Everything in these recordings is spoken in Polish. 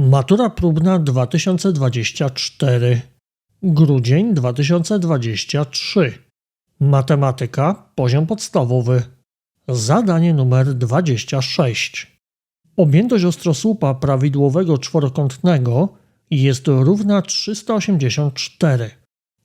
Matura próbna 2024. Grudzień 2023. Matematyka, poziom podstawowy. Zadanie numer 26. Objętość ostrosłupa prawidłowego czworokątnego jest równa 384.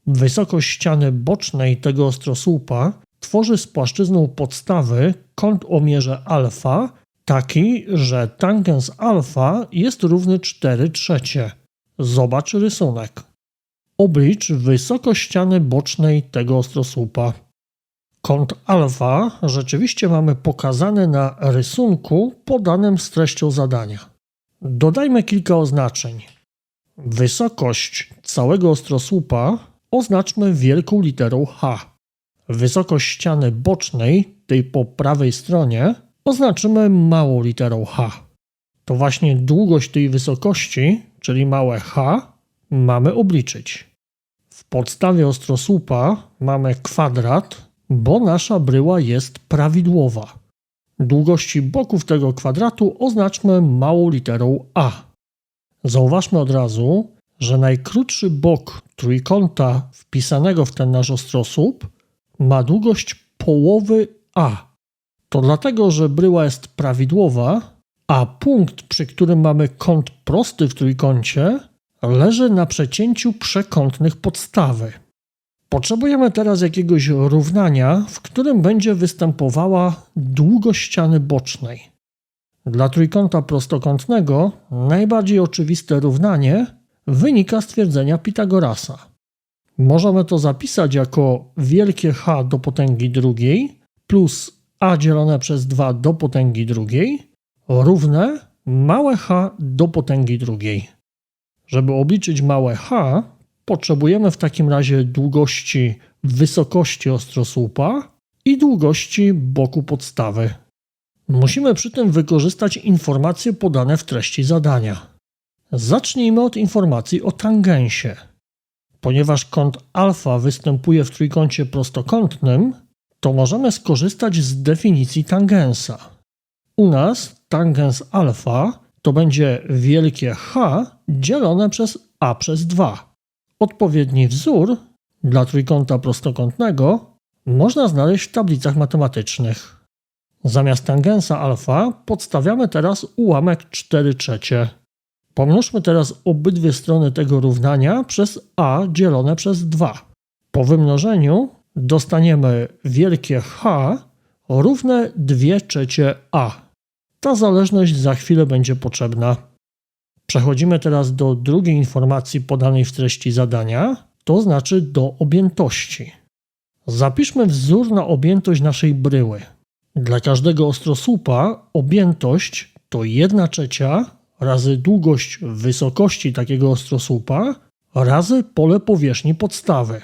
Wysokość ściany bocznej tego ostrosłupa tworzy z płaszczyzną podstawy kąt o mierze alfa taki, że tangens alfa jest równy 4 trzecie. Zobacz rysunek. Oblicz wysokość ściany bocznej tego ostrosłupa. Kąt alfa rzeczywiście mamy pokazany na rysunku podanym z treścią zadania. Dodajmy kilka oznaczeń. Wysokość całego ostrosłupa oznaczmy wielką literą H. Wysokość ściany bocznej, tej po prawej stronie, oznaczymy małą literą H. To właśnie długość tej wysokości, czyli małe H, mamy obliczyć. W podstawie ostrosłupa mamy kwadrat, bo nasza bryła jest prawidłowa. Długości boków tego kwadratu oznaczmy małą literą A. Zauważmy od razu, że najkrótszy bok trójkąta wpisanego w ten nasz ostrosłup ma długość połowy A. To dlatego, że bryła jest prawidłowa, a punkt, przy którym mamy kąt prosty w trójkącie, leży na przecięciu przekątnych podstawy. Potrzebujemy teraz jakiegoś równania, w którym będzie występowała długość ściany bocznej. Dla trójkąta prostokątnego najbardziej oczywiste równanie wynika z twierdzenia Pitagorasa. Możemy to zapisać jako wielkie H do potęgi drugiej plus a dzielone przez 2 do potęgi drugiej równe małe h do potęgi drugiej. Żeby obliczyć małe h, potrzebujemy w takim razie długości wysokości ostrosłupa i długości boku podstawy. Musimy przy tym wykorzystać informacje podane w treści zadania. Zacznijmy od informacji o tangensie. Ponieważ kąt alfa występuje w trójkącie prostokątnym, to możemy skorzystać z definicji tangensa. U nas tangens alfa to będzie wielkie H dzielone przez a przez 2. Odpowiedni wzór dla trójkąta prostokątnego można znaleźć w tablicach matematycznych. Zamiast tangensa alfa podstawiamy teraz ułamek 4 trzecie. Pomnożmy teraz obydwie strony tego równania przez a dzielone przez 2. Po wymnożeniu dostaniemy wielkie H równe 2 trzecie A. Ta zależność za chwilę będzie potrzebna. Przechodzimy teraz do drugiej informacji podanej w treści zadania, to znaczy do objętości. Zapiszmy wzór na objętość naszej bryły. Dla każdego ostrosłupa objętość to 1 trzecia razy długość wysokości takiego ostrosłupa razy pole powierzchni podstawy.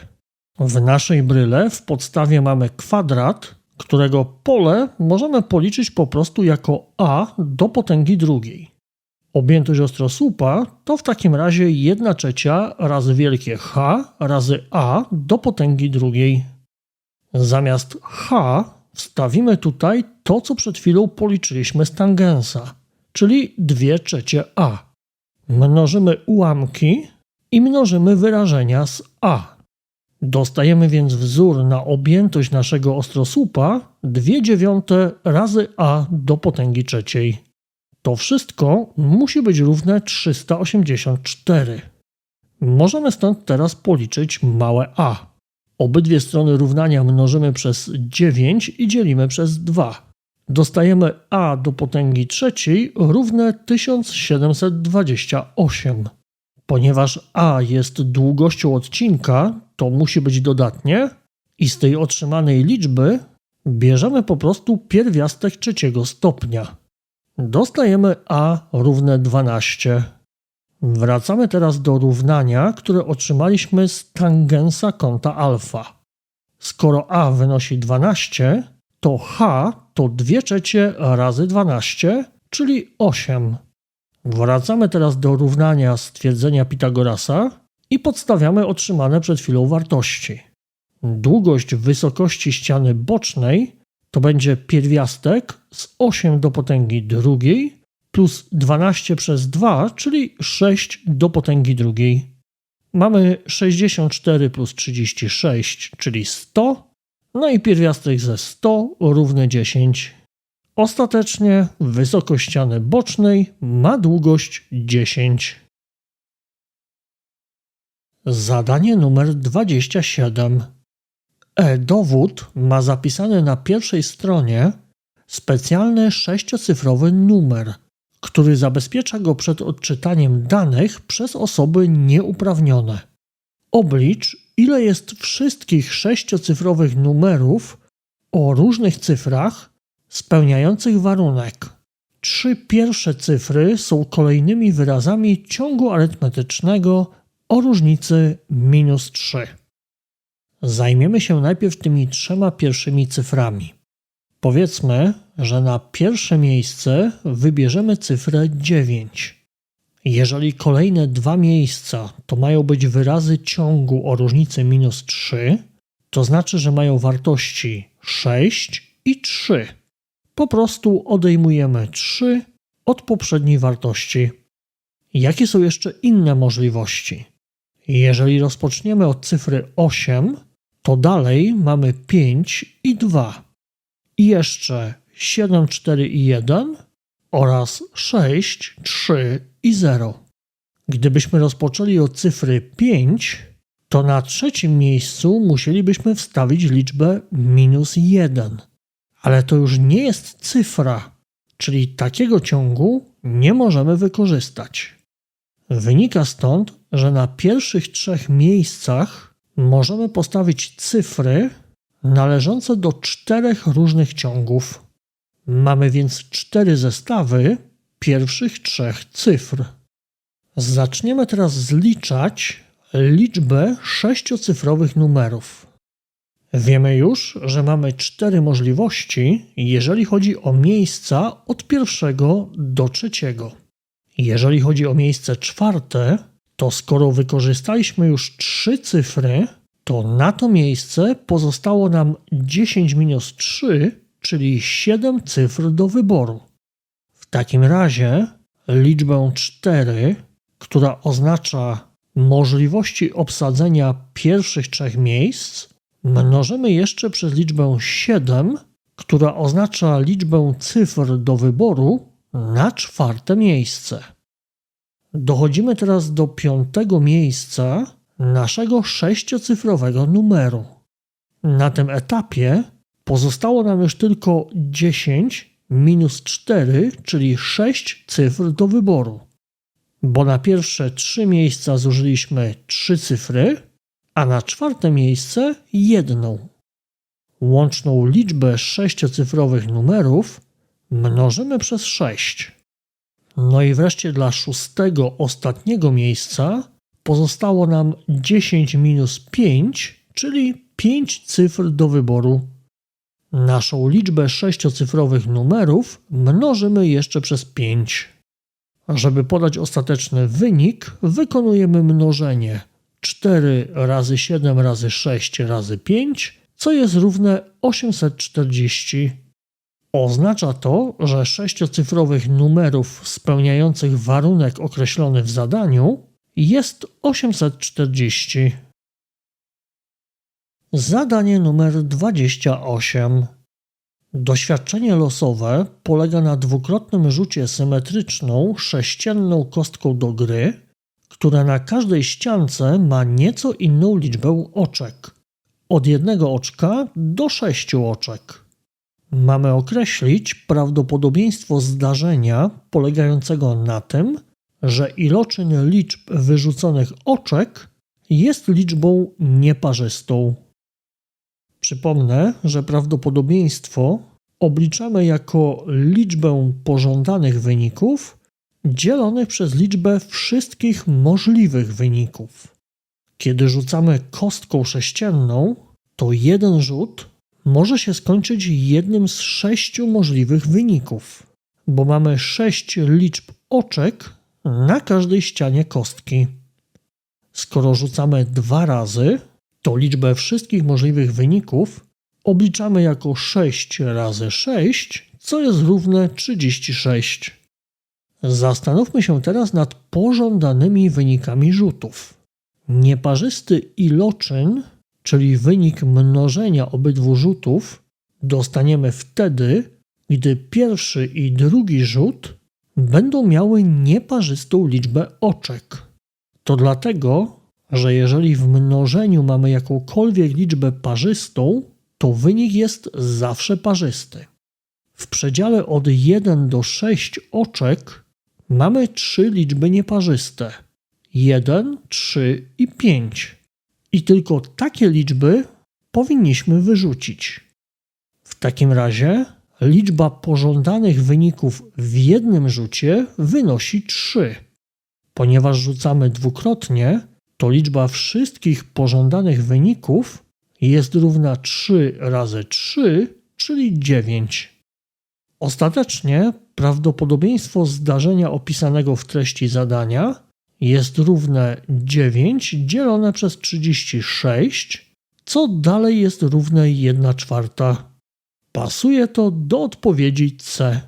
W naszej bryle w podstawie mamy kwadrat, którego pole możemy policzyć po prostu jako a do potęgi drugiej. Objętość ostrosłupa to w takim razie 1 trzecia razy wielkie H razy a do potęgi drugiej. Zamiast H wstawimy tutaj to, co przed chwilą policzyliśmy z tangensa, czyli 2 trzecie a. Mnożymy ułamki i mnożymy wyrażenia z a. Dostajemy więc wzór na objętość naszego ostrosłupa 2 dziewiąte razy a do potęgi trzeciej. To wszystko musi być równe 384. Możemy stąd teraz policzyć małe a. Obydwie strony równania mnożymy przez 9 i dzielimy przez 2. Dostajemy a do potęgi trzeciej równe 1728. Ponieważ a jest długością odcinka, to musi być dodatnie i z tej otrzymanej liczby bierzemy po prostu pierwiastek trzeciego stopnia. Dostajemy a równe 12. Wracamy teraz do równania, które otrzymaliśmy z tangensa kąta alfa. Skoro a wynosi 12, to h to 2 trzecie razy 12, czyli 8. Wracamy teraz do równania stwierdzenia Pitagorasa i podstawiamy otrzymane przed chwilą wartości. Długość wysokości ściany bocznej to będzie pierwiastek z 8 do potęgi drugiej plus 12 przez 2, czyli 6 do potęgi drugiej. Mamy 64 plus 36, czyli 100, no i pierwiastek ze 100 równy 10. Ostatecznie wysokość ściany bocznej ma długość 10. Zadanie numer 27. E-dowód ma zapisany na pierwszej stronie specjalny sześciocyfrowy numer, który zabezpiecza go przed odczytaniem danych przez osoby nieuprawnione. Oblicz, ile jest wszystkich sześciocyfrowych numerów o różnych cyfrach spełniających warunek. Trzy pierwsze cyfry są kolejnymi wyrazami ciągu arytmetycznego o różnicy minus 3. Zajmiemy się najpierw tymi trzema pierwszymi cyframi. Powiedzmy, że na pierwsze miejsce wybierzemy cyfrę 9. Jeżeli kolejne dwa miejsca to mają być wyrazy ciągu o różnicy minus 3, to znaczy, że mają wartości 6 i 3. Po prostu odejmujemy 3 od poprzedniej wartości. Jakie są jeszcze inne możliwości? Jeżeli rozpoczniemy od cyfry 8, to dalej mamy 5 i 2. I jeszcze 7, 4 i 1 oraz 6, 3 i 0. Gdybyśmy rozpoczęli od cyfry 5, to na trzecim miejscu musielibyśmy wstawić liczbę minus 1. Ale to już nie jest cyfra, czyli takiego ciągu nie możemy wykorzystać. Wynika stąd, że na pierwszych trzech miejscach możemy postawić cyfry należące do czterech różnych ciągów. Mamy więc cztery zestawy pierwszych trzech cyfr. Zaczniemy teraz zliczać liczbę sześciocyfrowych numerów. Wiemy już, że mamy cztery możliwości, jeżeli chodzi o miejsca od pierwszego do trzeciego. Jeżeli chodzi o miejsce czwarte, to skoro wykorzystaliśmy już trzy cyfry, to na to miejsce pozostało nam 10 minus 3, czyli 7 cyfr do wyboru. W takim razie liczbę 4, która oznacza możliwości obsadzenia pierwszych trzech miejsc, mnożymy jeszcze przez liczbę 7, która oznacza liczbę cyfr do wyboru na czwarte miejsce. Dochodzimy teraz do piątego miejsca naszego sześciocyfrowego numeru. Na tym etapie pozostało nam już tylko 10 minus 4, czyli 6 cyfr do wyboru. Bo na pierwsze trzy miejsca zużyliśmy trzy cyfry, a na czwarte miejsce jedną. Łączną liczbę sześciocyfrowych numerów mnożymy przez 6. No i wreszcie dla szóstego, ostatniego miejsca pozostało nam 10 minus 5, czyli 5 cyfr do wyboru. Naszą liczbę sześciocyfrowych numerów mnożymy jeszcze przez 5. Żeby podać ostateczny wynik, wykonujemy mnożenie 4 razy 7 razy 6 razy 5, co jest równe 840. Oznacza to, że sześciocyfrowych numerów spełniających warunek określony w zadaniu jest 840. Zadanie numer 28. Doświadczenie losowe polega na dwukrotnym rzucie symetryczną sześcienną kostką do gry, która na każdej ściance ma nieco inną liczbę oczek. Od jednego oczka do sześciu oczek. Mamy określić prawdopodobieństwo zdarzenia polegającego na tym, że iloczyn liczb wyrzuconych oczek jest liczbą nieparzystą. Przypomnę, że prawdopodobieństwo obliczamy jako liczbę pożądanych wyników dzielonych przez liczbę wszystkich możliwych wyników. Kiedy rzucamy kostką sześcienną, to jeden rzut może się skończyć jednym z sześciu możliwych wyników, bo mamy sześć liczb oczek na każdej ścianie kostki. Skoro rzucamy dwa razy, to liczbę wszystkich możliwych wyników obliczamy jako 6 razy 6, co jest równe 36. Zastanówmy się teraz nad pożądanymi wynikami rzutów. Nieparzysty iloczyn, czyli wynik mnożenia obydwu rzutów, dostaniemy wtedy, gdy pierwszy i drugi rzut będą miały nieparzystą liczbę oczek. To dlatego, że jeżeli w mnożeniu mamy jakąkolwiek liczbę parzystą, to wynik jest zawsze parzysty. W przedziale od 1 do 6 oczek mamy trzy liczby nieparzyste: 1, 3 i 5. I tylko takie liczby powinniśmy wyrzucić. W takim razie liczba pożądanych wyników w jednym rzucie wynosi 3. Ponieważ rzucamy dwukrotnie, to liczba wszystkich pożądanych wyników jest równa 3 razy 3, czyli 9. Ostatecznie prawdopodobieństwo zdarzenia opisanego w treści zadania jest równe 9 dzielone przez 36, co dalej jest równe 1 czwarta. Pasuje to do odpowiedzi C.